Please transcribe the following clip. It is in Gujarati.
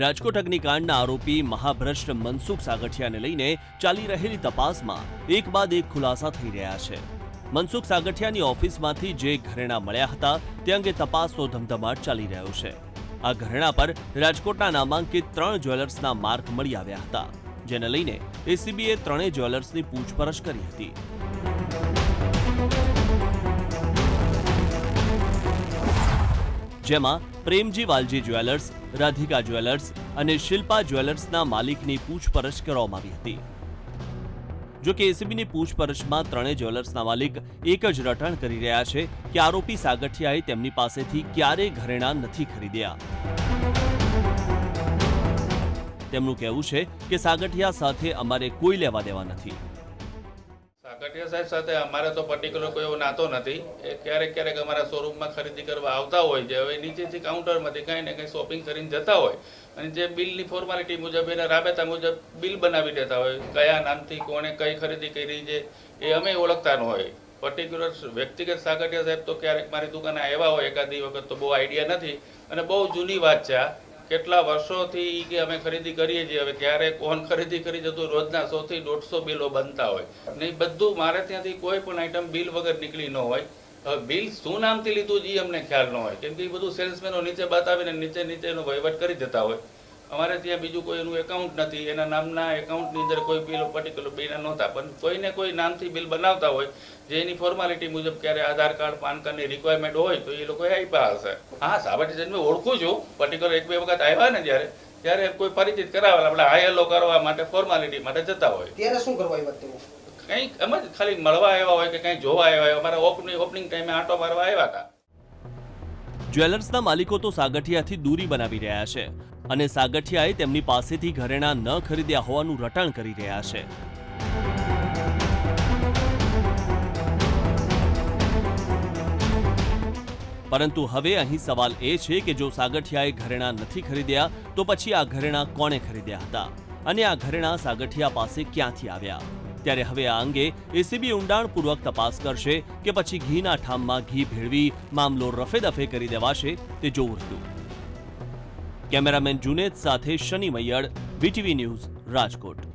રાજકોટ અગ્નિકાંડના આરોપી મહાભ્રષ્ટ મનસુખ સાગઠિયાને લઈને ચાલી રહેલી તપાસમાં એક બાદ એક ખુલાસા થઈ રહ્યા છે. મનસુખ સાગઠિયાની ઓફિસમાંથી જે ઘરેણા મળ્યા હતા, તે અંગે તપાસનો ધમધમાટ ચાલી રહ્યો છે. આ ઘરેણા પર રાજકોટના નામાંકિત ત્રણ જ્વેલર્સના માર્ક મળી આવ્યા હતા, જેને લઈને એસીબીએ ત્રણેય જ્વેલર્સની પૂછપરછ કરી હતી. જેમાં પ્રેમજી વાલજી જ્વેલર્સ, રાધિકા જ્વેલર્સ અને શિલ્પા જ્વેલર્સના માલિકની પૂછપરછ કરવામાં આવી હતી. જો કે એસીબીની પૂછપરછમાં ત્રણેય જ્વેલર્સના માલિક એક જ રટણ કરી રહ્યા છે કે આરોપી સાગઠિયાએ તેમની પાસેથી ક્યારેય ઘરેણાં નથી ખરીદ્યા. તેમનું કહેવું છે કે સાગઠિયા સાથે અમારે કોઈ લેવા દેવા નથી. સાગઠિયા સાહેબ સાથે અમારે તો પર્ટિક્યુલર કોઈ એવો નાતો નથી. એ ક્યારેક ક્યારેક અમારા શોરૂમમાં ખરીદી કરવા આવતા હોય છે. હવે નીચેથી કાઉન્ટરમાંથી કંઈ ને કંઈ શોપિંગ કરીને જતા હોય. અને જે બિલની ફોર્માલિટી મુજબ એના રાબેતા મુજબ બિલ બનાવી દેતા હોય. કયા નામથી કોણે કઈ ખરીદી કરી છે, એ અમે ઓળખતા ન હોય. પર્ટિક્યુલર વ્યક્તિગત સાગઠિયા સાહેબ તો ક્યારેક મારી દુકાને આવ્યા હોય એકાદી વખત તો બહુ આઈડિયા નથી. અને બહુ જૂની વાત છે આ. કેટલા વર્ષોથી કે અમે ખરીદી કરીએ છીએ, હવે ક્યારે કોણ ખરીદી કરી જતું રોજના સોથી દોઢસો બિલો બનતા હોય. ને બધું મારે ત્યાંથી કોઈ પણ આઈટમ બિલ વગર નીકળી ન હોય. હવે બિલ શું નામથી લીધું જે અમને ખ્યાલ ન હોય. કેમ કે ઈ બધું સેલ્સમેનો નીચે બતાવીને નીચે નીચેનો વહીવટ કરી દેતા હોય. અમારે ત્યાં બીજું કોઈ એનું એકાઉન્ટ નથી. એના નામના એકાઉન્ટની અંદર કોઈ બિલ પર્ટિક્યુલર બિલ નહોતા. પણ કોઈને કોઈ નામથી બિલ બનાવતા હોય જે એની ફોર્માલિટી મુજબ ક્યારે આધાર કાર્ડ પાન કાર્ડની રિક્વાયરમેન્ટ હોય તો એ લોકોએ આપ્યા હશે. હા સાબરટી જઈને મેં ઓળખું છું. પર્ટિક્યુલર એક બે વખત આવ્યા ને જ્યારે ત્યારે કોઈ પરિચિત કરાવેલા આપણે હાયલો કરવા માટે ફોર્માલિટી માટે જતા હોય. ત્યારે શું કરવા કંઈક એમ જ ખાલી મળવા આવ્યા હોય કે કંઈ જોવા આવ્યા હોય. અમારા ઓપનિંગ ઓપનિંગ ટાઈમે આંટો મારવા આવ્યા હતા. જ્વેલર્સના માલિકો તો સાગઠિયાથી દૂરી બનાવી રહ્યા છે અને સાગઠિયાએ તેમની પાસેથી ઘરેણા ન ખરીદ્યા હોવાનું રટાણ કરી રહ્યા છે. પરંતુ હવે અહીં સવાલ એ છે કે જો સાગઠિયાએ ઘરેણાં નથી ખરીદ્યા, તો પછી આ ઘરેણા કોણે ખરીદ્યા હતા? અને આ ઘરેણા સાગઠિયા પાસે ક્યાંથી આવ્યા? ત્યારે હવે આ અંગે એસીબી ઊંડાણપૂર્વક તપાસ કરશે કે પછી ઘીના ઠામમાં ઘી ભેળવી મામલો રફેદફે કરી દેવાશે તે જોવું રહ્યું. કેમેરામેન જુનેદ સાથે શનિ મૈયડ વીટીવી ન્યૂઝ રાજકોટ.